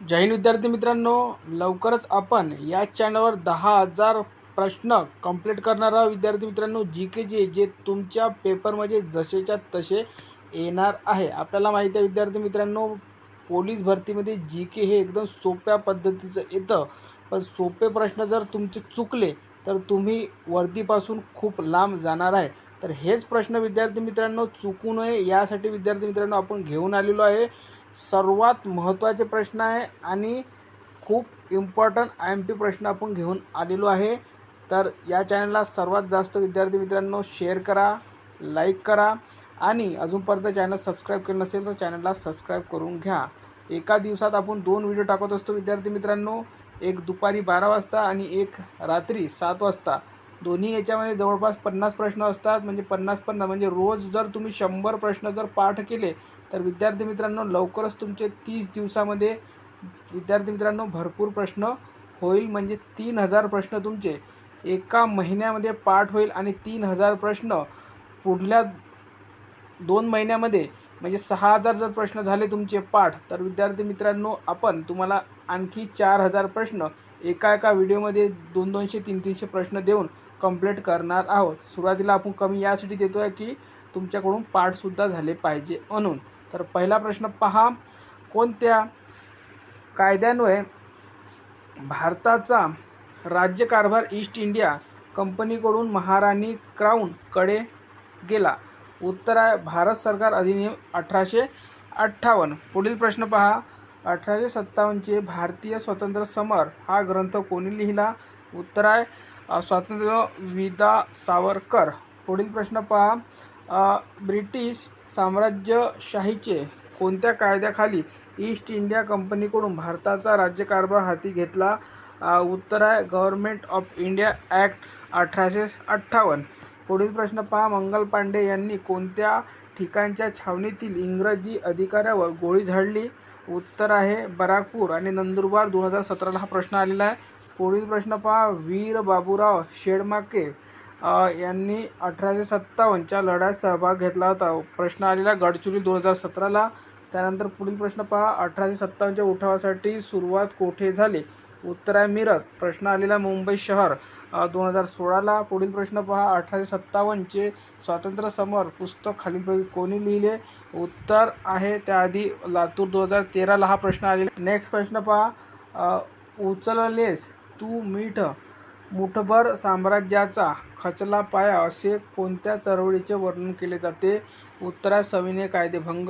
जय हिंद विद्यार्थी मित्रांनो लवकरच आपण या चॅनलवर दहा हजार प्रश्न कंप्लीट करणारा विद्यार्थी मित्रांनो जी के जे जे तुमच्या पेपरमध्ये जसेच्या तसे येणार आहे. आपल्याला माहिती आहे विद्यार्थी मित्रांनो पोलीस भरतीमध्ये जी के हे एकदम सोप्या पद्धतीचं येतं. पण सोपे प्रश्न जर तुमचे चुकले तर तुम्ही वर्दीपासून खूप लांब जाणार आहे. तर हेच प्रश्न विद्यार्थी मित्रांनो चुकू नये यासाठी विद्यार्थी मित्रांनो आपण घेऊन आलेलो आहे. सर्वात महत्त्वाचे प्रश्न आहे आणि खूप इम्पॉर्टंट आय एम पी प्रश्न आपण घेऊन आलेलो आहे. तर या चॅनलला सर्वात जास्त विद्यार्थी मित्रांनो शेअर करा लाईक करा आणि अजूनपर्यंत चॅनल सबस्क्राईब केलं नसेल तर चॅनलला सबस्क्राईब करून घ्या. एका दिवसात आपण दोन व्हिडिओ टाकत असतो विद्यार्थी मित्रांनो. एक दुपारी बारा वाजता आणि एक रात्री सात वाजता. दोन्ही याच्यामध्ये जवळपास पन्नास प्रश्न असतात. म्हणजे पन्नास पन्नास म्हणजे रोज जर तुम्ही शंभर प्रश्न जर पाठ केले तर विद्यार्थी मित्रांनो लवकरच तुमचे तीस दिवसामध्ये विद्यार्थी मित्रांनो भरपूर प्रश्न होईल. म्हणजे तीन हजार प्रश्न तुमचे एका महिन्यामध्ये पाठ होईल आणि तीन हजार प्रश्न पुढल्या दोन महिन्यामध्ये म्हणजे सहा हजार जर प्रश्न झाले तुमचे पाठ तर विद्यार्थी मित्रांनो आपण तुम्हाला आणखी चार हजार प्रश्न एका एका व्हिडिओमध्ये दोन दोनशे तीन तीनशे प्रश्न देऊन कंप्लीट करणार आहोत. सुरुवातीला आपण कमी यासाठी देतो आहे की तुमच्याकडून पाठसुद्धा झाले पाहिजे म्हणून. तर पहिला प्रश्न पहा कोणत्या कायद्यान्वये भारताचा राज्यकारभार ईस्ट इंडिया कंपनीकडून महाराणी क्राऊनकडे गेला? उत्तर आहे भारत सरकार अधिनियम अठराशे अठ्ठावन्न. पुढील प्रश्न पहा अठराशे सत्तावन्नचे भारतीय स्वतंत्र समर हा ग्रंथ कोणी लिहिला? उत्तर आहे स्वातंत्र्य विदा सावरकर. पुढील प्रश्न पहा. ब्रिटिश साम्राज्यशाहीचे कोणत्या कायद्याखाली ईस्ट इंडिया कंपनीकडून भारताचा राज्यकारभार हाती घेतला? उत्तर आहे गव्हर्मेंट ऑफ इंडिया ॲक्ट अठराशे अठ्ठावन्न. पुढील प्रश्न पहा. मंगल पांडे यांनी कोणत्या ठिकाणच्या छावणीतील इंग्रजी अधिकाऱ्यावर गोळी झाडली? उत्तर आहे बराकपूर आणि नंदुरबार दोन हजार सतराला हा प्रश्न आलेला आहे. पुढील प्रश्न पहा. वीर बाबूराव शेडमाके यांनी अठराशे सत्तावन्नच्या लढ्यात सहभाग घेतला होता. प्रश्न आलेला गडचिरोली दोन हजार सतराला. त्यानंतर पुढील प्रश्न पहा. अठराशे सत्तावन्नच्या उठावासाठी सुरुवात कोठे झाली? उत्तर आहे मिरत प्रश्न आलेला मुंबई शहर दोन हजार सोळाला. पुढील प्रश्न पहा. अठराशे सत्तावन्नचे स्वातंत्र्य समर पुस्तक खालीलपैकी कोणी लिहिले? उत्तर आहे त्याआधी लातूर दोन हजार तेराला हा प्रश्न आलेला. नेक्स्ट प्रश्न पहा. उचललेस तू मीठ मुठभर साम्राज्याचा खचला पाया असे कोणत्या चळवळीचे वर्णन केले जाते? उत्तरात सविनय कायदेभंग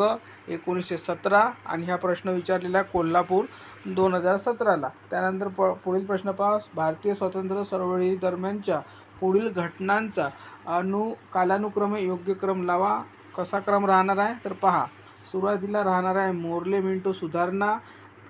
एकोणीसशे सतरा आणि हा प्रश्न विचारलेला आहे कोल्हापूर दोन हजार सतराला. त्यानंतर प पुढील प्रश्न पहा भारतीय स्वातंत्र्य चळवळी दरम्यानच्या पुढील घटनांचा अनु कालानुक्रमे योग्य क्रम लावा. कसा क्रम राहणार आहे? तर पहा. सुरुवातीला राहणार आहे मोरले मिंटो सुधारणा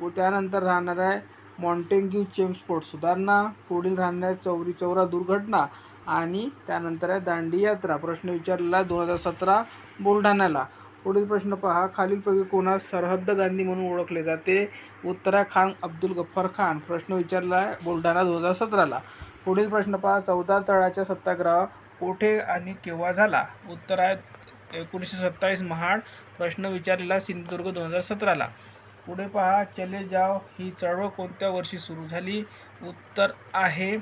पु- त्यानंतर राहणार आहे मॉन्टेग्यू चेम्सफोर्ड सुधारणा पुढील राहण्यात चौरी चौरा दुर्घटना आणि त्यानंतर आहे दांडी यात्रा. प्रश्न विचारलेला दोन हजार सतरा बुलढाण्याला. पुढील प्रश्न पहा. खालीलपैकी कोणा सरहद्द गांधी म्हणून ओळखले जाते? उत्तरा खान अब्दुल गफ्फर खान. प्रश्न विचारला आहे बुलढाणा दोन हजार सतराला. पुढील प्रश्न पहा. चौदा तळाच्या सत्याग्रह कोठे आणि केव्हा झाला? उत्तर आहे एकोणीसशे सत्तावीस महाड. प्रश्न विचारलेला सिंधुदुर्ग दोन हजार सतराला. पुढे पहा चले जाव ही चळवळ कोणत्या वर्षी सुरू झाली? उत्तर आहे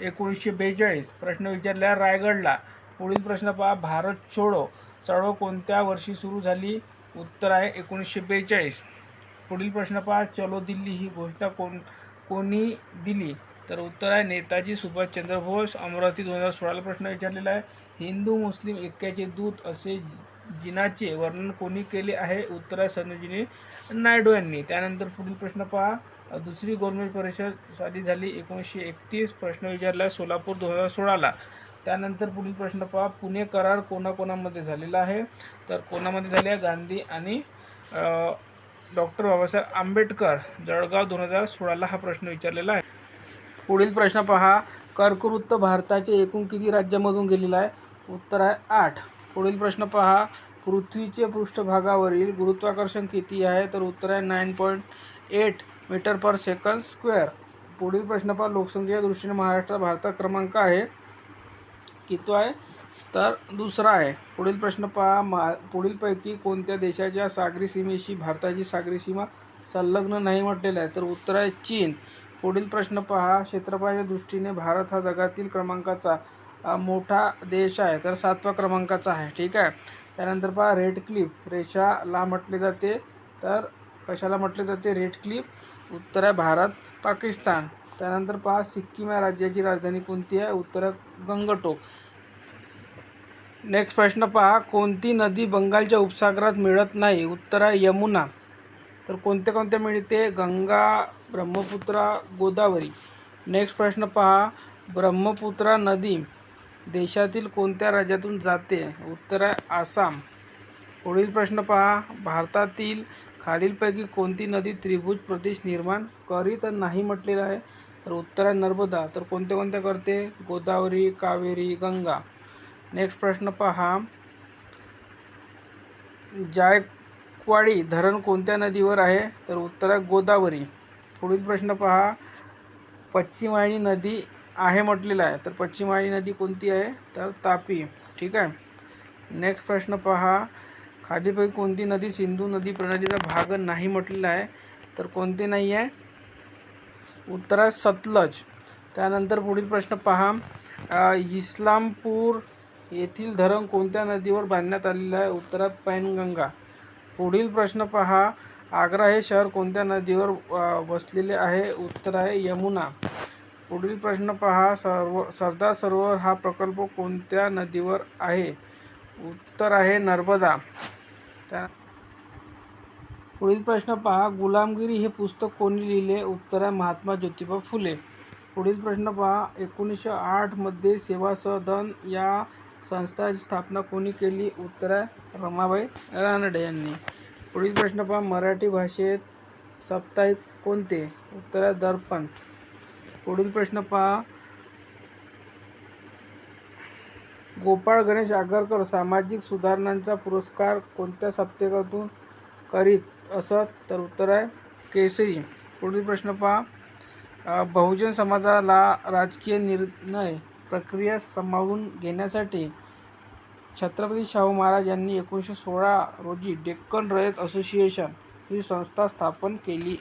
एकोणीसशे बेचाळीस. प्रश्न विचारला रायगडला. पुढील प्रश्न पहा भारत छोडो. चळवळ कोणत्या वर्षी सुरू झाली? उत्तर आहे एकोणीसशे बेचाळीस. पुढील प्रश्न पहा चलो दिल्ली. ही घोषणा कोण कोणी दिली? तर उत्तर आहे नेताजी सुभाषचंद्र बोस. अमरावती दोन हजार सोळाला प्रश्न विचारलेला आहे. हिंदू मुस्लिम ऐक्याचे दूत असे जिनाचे वर्णन कोणी केले आहे? उत्तर आहे सरोजिनी नायडू यांनी. त्यानंतर पुढील प्रश्न पहा. दुसरी गव्हर्नमेंट परिषद साधी झाली एकोणीसशे एकतीस. प्रश्न विचारला आहे सोलापूर दोन हजार सोळाला. त्यानंतर पुढील प्रश्न पहा. पुणे करार कोणाकोणामध्ये झालेला आहे? तर कोणामध्ये झाले? आहे गांधी आणि डॉक्टर बाबासाहेब आंबेडकर. जळगाव दोन हजार सोळाला हा प्रश्न विचारलेला आहे. पुढील प्रश्न पहा. कर्कवृत्त भारताचे एकूण किती राज्यामधून गेलेला आहे? उत्तर आहे आठ. पुढील प्रश्न पहा. पृथ्वीचे पृष्ठभागावरील गुरुत्वाकर्षण किती आहे? तर उत्तर आहे nine point eight metre per second square पुढील प्रश्न पहा. लोकसंख्येच्या दृष्टीने महाराष्ट्र भारतात क्रमांक आहे किती आहे? तर दुसरा आहे. पुढील प्रश्न पहा. मा पुढीलपैकी कोणत्या देशाच्या सागरी सीमेशी भारताची सागरी सीमा संलग्न नाही म्हटलेलं आहे? तर उत्तर आहे चीन. पुढील प्रश्न पहा. क्षेत्रफळाच्या दृष्टीने भारत हा जगातील क्रमांकाचा मोठा देश आहे. तर सातवा क्रमांकाचा आहे. ठीक आहे? त्यानंतर पहा रेड क्लिप रेषाला म्हटले जाते तर कशाला म्हटले जाते? रेड क्लिप उत्तर आहे भारत पाकिस्तान. त्यानंतर पहा सिक्कीम या राज्याची राजधानी कोणती आहे? उत्तर आहे गंगटोक. नेक्स्ट प्रश्न पहा कोणती नदी बंगालच्या उपसागरात मिळत नाही? उत्तर आहे यमुना. तर कोणत्या कोणत्या मिळते? गंगा ब्रह्मपुत्रा गोदावरी. नेक्स्ट प्रश्न पहा ब्रह्मपुत्रा नदी. देशातील कोणत्या राज्यातून जाते? उत्तर आहे आसाम. पुढील प्रश्न पहा. भारतातील खालीलपैकी कोणती नदी त्रिभुज प्रदेश निर्माण करीत नाही म्हटलेलं आहे? तर उत्तर आहे नर्मदा. तर कोणत्या कोणत्या करते? गोदावरी कावेरी गंगा. नेक्स्ट प्रश्न पहा. जायकवाडी धरण कोणत्या नदीवर आहे? तर उत्तर आहे गोदावरी. पुढील प्रश्न पहा. पश्चिमायनी नदी आहे म्हटलेलं आहे. तर पश्चिमाळी नदी कोणती आहे? तर तापी. ठीक आहे? नेक्स्ट प्रश्न पहा. खालीपैकी कोणती नदी सिंधू नदी प्रणालीचा भाग नाही म्हटलेला आहे? तर कोणते नाही आहे? उत्तर आहे सतलज. त्यानंतर पुढील प्रश्न पहा. इस्लामपूर येथील धरण कोणत्या नदीवर बांधण्यात आलेलं आहे? उत्तरात पैनगंगा. पुढील प्रश्न पहा. आग्रा हे शहर कोणत्या नदीवर वसलेले आहे? उत्तर आहे यमुना. पुढील प्रश्न पहा. सर्व सरदार सरोवर हा प्रकल्प कोणत्या नदीवर आहे? उत्तर आहे नर्मदा. त्या पुढील प्रश्न पहा. गुलामगिरी हे पुस्तक कोणी लिहिले? उत्तर आहे महात्मा ज्योतिबा फुले. पुढील प्रश्न पहा. एकोणीसशे आठमध्ये सेवा सदन या संस्थाची स्थापना कोणी केली? उत्तर आहे रमाबाई रानडे यांनी. पुढील प्रश्न पहा. मराठी भाषेत साप्ताहिक कोणते? उत्तर आहे दर्पण. पुढील प्रश्न पहा. गोपाळ गणेश आगरकर सामाजिक सुधारणांचा पुरस्कार कोणत्या साप्ताहिकातून करीत? असत तर उत्तर आहे केसरी. पुढील प्रश्न पहा. बहुजन समाजाला राजकीय निर्णय प्रक्रिया सांभाळून घेण्यासाठी छत्रपती शाहू महाराज यांनी एकोणीसशे सोळा रोजी डेक्कन रयत असोसिएशन ही संस्था स्थापन केली.